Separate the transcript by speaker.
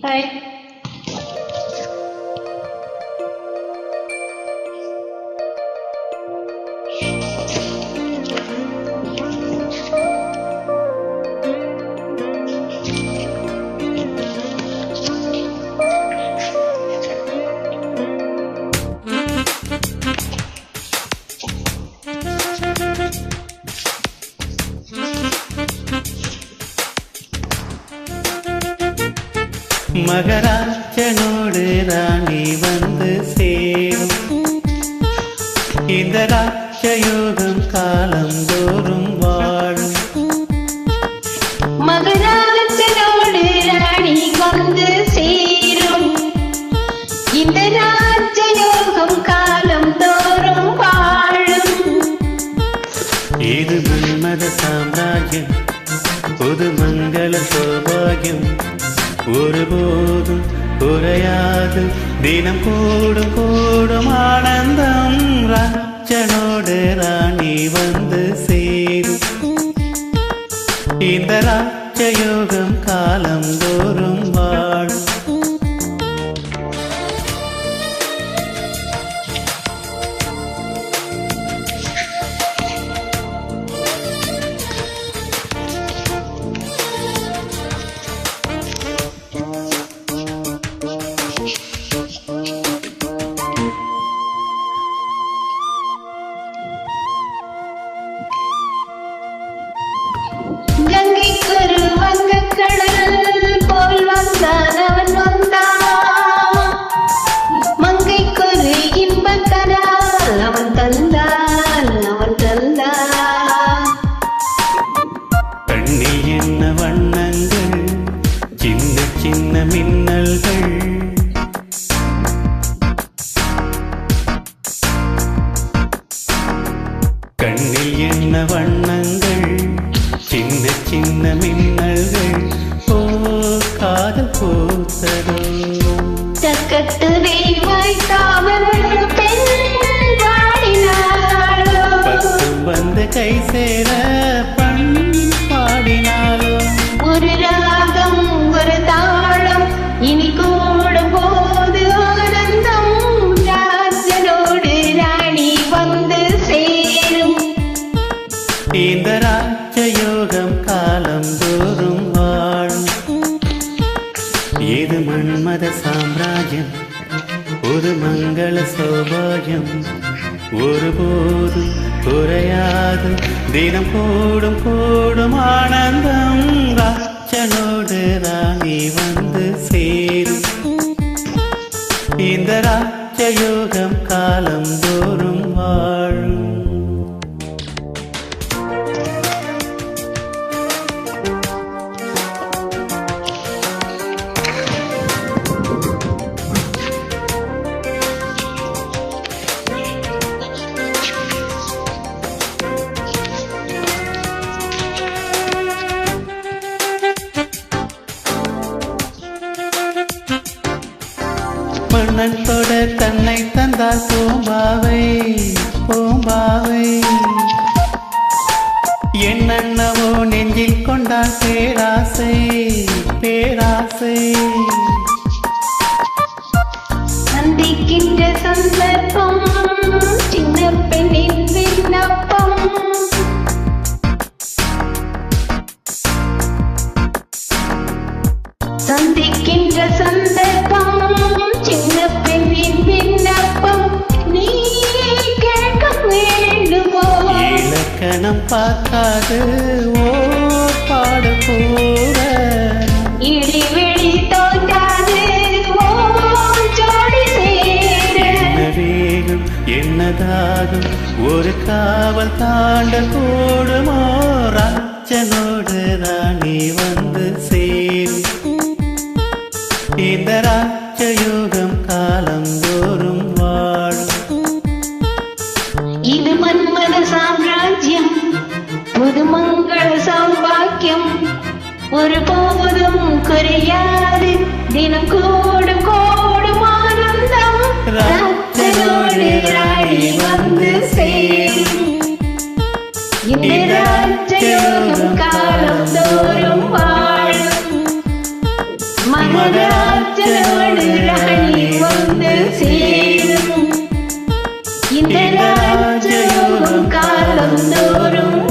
Speaker 1: 拜。
Speaker 2: மகராஜனோடு ராணி வந்து சேரும். இந்த ராஜயோகம் காலந்தோறும் வாழும்.
Speaker 1: மகராஜனோடு ராணி வந்து சேரும். இந்த ராஜயோகம் காலம் தோறும் வாழும்.
Speaker 2: இது மன்மத சாம்ராஜ்யம் புது மங்கள சௌபாகியம். ஒருபோதும் குறையாது. தினம் கூடும் கூடும் ஆனந்தம். ராஜனோடு ராணி வந்து சேரும். இந்த ராஜயோகம் காலம் தோறும் கண்ணில் என்ன வண்ணங்கள்? சின்ன சின்ன மின்னல்கள். ஓ காதல் பூத்ததோ?
Speaker 1: தக்கத்து
Speaker 2: பக்கம் வந்து கை சேர இந்த ராஜயோகம் காலம் தோறும் வாழும். இது மன்மத சாம்ராஜ்யம் ஒரு மங்கள சௌபாகியம். ஒருபோதும் குறையாது தினம் கூடும் கூடும் ஆனந்தம். மன்னத்தோட தன்னை தந்தார் பூம்பாவை பூம்பாவை. என்னென்னவோ நெஞ்சில் கொண்டார் பேராசை பேராசை.
Speaker 1: சந்திக்கின்ற சந்தர்ப்பம் சின்ன பெண்ணின் விண்ணப்பம். சந்திக்கின்ற
Speaker 2: இலக்கணம் பார்க்காது ஓ பாடு போற
Speaker 1: இடிவெளி தோன்றாது
Speaker 2: என்ன வேகம் என்னதாகும் ஒரு காவல் தாண்ட கூடுமோ ராஜனோடு வந்து
Speaker 1: இது மன்மத சாம்ராஜ்யம். புதுமங்கள சௌபாக்கியம். ஒரு போதும் குறையாது. தினம் கோடு கோடு ஆனந்தம் வந்து சேரும். காலம் தோறும் வாழும். மனராத்தனோடு ராணி வந்து சேரும். இந்த ராஜ காலம் தோறும்